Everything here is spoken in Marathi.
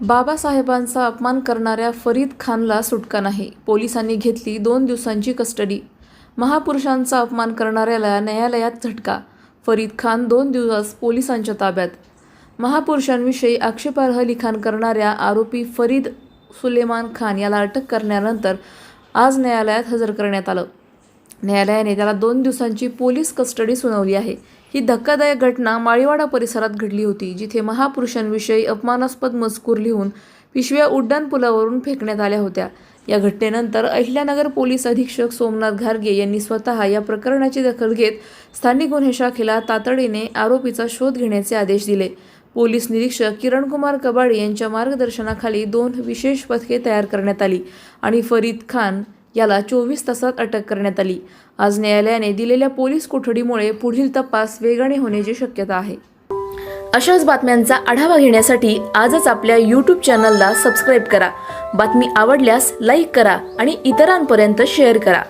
बाबासाहेबांचा अपमान करणाऱ्या फरीद खानला सुटका नाही. पोलिसांनी घेतली दोन दिवसांची कस्टडी. महापुरुषांचा अपमान करणाऱ्याला न्यायालयात झटका. फरीद खान दोन दिवस पोलिसांच्या ताब्यात. महापुरुषांविषयी आक्षेपार्ह लिखाण करणाऱ्या आरोपी फरीद सुलेमान खान याला अटक करण्यानंतर आज न्यायालयात हजर करण्यात आलं. न्यायालयाने त्याला दोन दिवसांची पोलीस कस्टडी सुनावली आहे. ही धक्कादायक घटना माळीवाडा परिसरात घडली होती जिथे महापुरुषांविषयी अपमानास्पद मजकूर लिहून पिशव्या उड्डाणपुलावरून फेकण्यात आल्या होत्या. या घटनेनंतर अहिल्यानगर पोलीस अधीक्षक सोमनाथ घारगे यांनी स्वतः या प्रकरणाची दखल घेत स्थानिक गुन्हे शाखेला तातडीने आरोपीचा शोध घेण्याचे आदेश दिले. पोलीस निरीक्षक किरणकुमार कबाडे यांच्या मार्गदर्शनाखाली दोन विशेष पथके तयार करण्यात आली आणि फरीद खान याला चोवीस तासात अटक करण्यात आली. आज न्यायालयाने दिलेल्या पोलीस कोठडीमुळे पुढील तपास वेगाने होण्याची शक्यता आहे. अशाच बातम्यांचा आढावा घेण्यासाठी आजच आपल्या यूट्यूब चॅनलला सबस्क्राईब करा. बातमी आवडल्यास लाईक करा आणि इतरांपर्यंत शेअर करा.